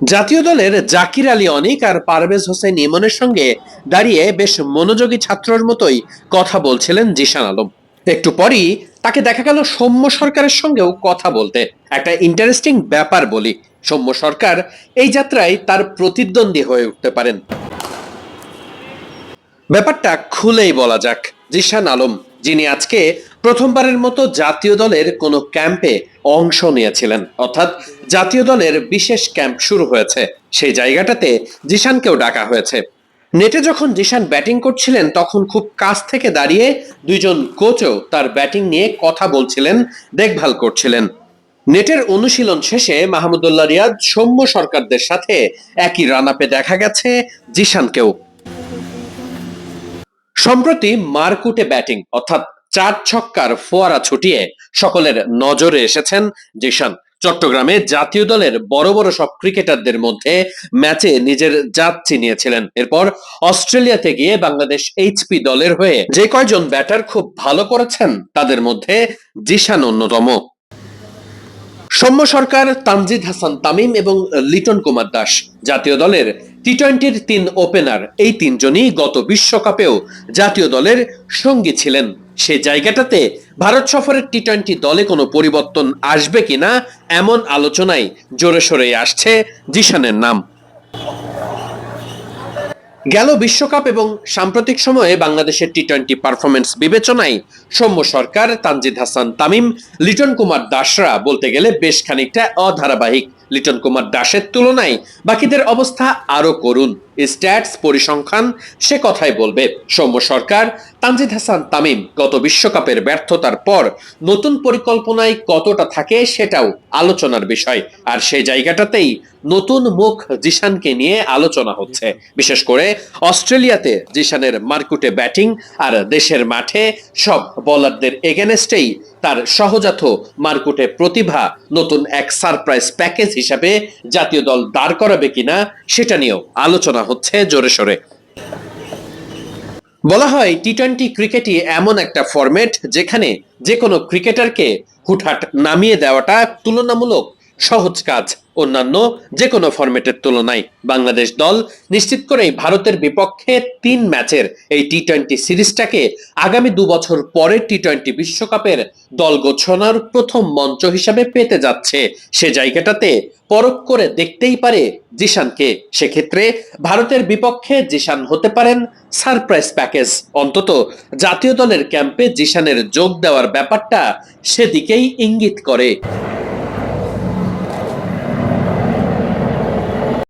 জাতীয় দলের জাকির আলী অনিক আর পারভেজ হোসেন ইমনের সঙ্গে দাঁড়িয়ে বেশ মনোযোগী ছাত্রর মতোই কথা বলছিলেন জিশান আলম। একটু পরই তাকে দেখা গেল সৌম্য সরকারের সঙ্গেও কথা বলতে। একটা ইন্টারেস্টিং ব্যাপার বলি, সৌম্য সরকার এই যাত্রায় তার প্রতিদ্বন্দ্বী হয়ে উঠতে পারেন। ব্যাপারটা খুলেই বলা যাক, জিশান আলম যিনি আজকে প্রথমবারের মতো জাতীয় দলের কোনো ক্যাম্পে অংশ নিয়েছিলেন। অর্থাৎ জাতীয় দলের বিশেষ ক্যাম্প শুরু হয়েছে। সেই জায়গাটাতে জিশানকেও ডাকা হয়েছে। নেটে যখন জিশান ব্যাটিং করছিলেন, তখন খুব কাছ থেকে দাঁড়িয়ে দুইজন কোচও তার ব্যাটিং নিয়ে কথা বলছিলেন, দেখভাল করছিলেন। নেটের অনুশীলন শেষে মাহমুদুল্লাহ রিয়াদ সৌম্য সরকারদের সাথে একই রান আপে দেখা গেছে জিশানকেও। সম্প্রতি মারকুটে ব্যাটিং, অর্থাৎ চার ছক্কার ফোয়ারা ছুটিয়ে সকলের নজরে এসেছেন জিশান। চট্টগ্রামে জাতীয় দলের বড় বড় সব ক্রিকেটারদের মধ্যে ম্যাচে নিজের জাত চিনিয়েছিলেন। এরপর অস্ট্রেলিয়াতে গিয়ে বাংলাদেশ এইচপি দলের হয়ে যে কয়জন ব্যাটার খুব ভালো করেছেন, তাদের মধ্যে জিশান অন্যতম। সৌম্য সরকার, তানজিদ হাসান তামিম এবং লিটন কুমার দাস জাতীয় দলের টি টোয়েন্টির তিন ওপেনার এই তিনজনই গত বিশ্বকাপেও জাতীয় দলের সঙ্গী ছিলেন। সে জায়গাটাতে ভারত সফরের টি টোয়েন্টি দলে কোনো পরিবর্তন আসবে কিনা এমন আলোচনায় জোরে সোরে আসছে জিশানের নাম। গেল বিশ্বকাপ এবং সাম্প্রতিক সময়ে বাংলাদেশের টি টোয়েন্টি পারফরমেন্স বিবেচনায় সৌম্য সরকার, তানজিদ হাসান তামিম, লিটন কুমার দাসরা বলতে গেলে বেশ খানিকটা অধারাবাহিক। লিটন কুমার দাসের তুলনায় বাকিদের অবস্থা আরও করুন স্ট্যাটস পরিসংখ্যান, সে কথাই বলবে। সৌম্য সরকার, তানজিদ হাসান তামিম, গত বিশ্বকাপের ব্যর্থতার পর নতুন পরিকল্পনায় কতটা থাকে সেটাও আলোচনার বিষয়। আর সেই জায়গাটাতেই নতুন মুখ জিশানকে নিয়ে আলোচনা হচ্ছে। বিশেষ করে অস্ট্রেলিয়াতে জিশানের মার্কুটে ব্যাটিং আর দেশের মাঠে সব বলারদের এগেনেস্টেই তার সহজাত মার্কুটে প্রতিভা, নতুন এক সারপ্রাইজ প্যাকেজ হিসাবে জাতীয় দল দাঁড় করাবে কিনা সেটা নিয়েও আলোচনা হচ্ছে জোরে সোরে। বলা হয় টি টোয়েন্টি ক্রিকেটই এমন একটা ফরম্যাট যেখানে যে কোনো ক্রিকেটারকে হুটহাট নামিয়ে দেওয়াটা তুলনামূলক সহজ কাজ। অন্যান্য যে কোনো ফরম্যাটের তুলনায় বাংলাদেশ দল নিশ্চিত করেই ভারতের বিপক্ষে তিন ম্যাচের এই টি টোয়েন্টি সিরিজটাকে আগামী দু বছর পরের টি টোয়েন্টি বিশ্বকাপের দল গোছানোর প্রথম মঞ্চ হিসাবে পেতে যাচ্ছে। সে জায়গাটাতে পরখ করে দেখতেই পারে জিশানকে। সেক্ষেত্রে ভারতের বিপক্ষে জিশান হতে পারেন সারপ্রাইজ প্যাকেজ। অন্তত জাতীয় দলের ক্যাম্পে জিশানের যোগ দেওয়ার ব্যাপারটা সেদিকেই ইঙ্গিত করে।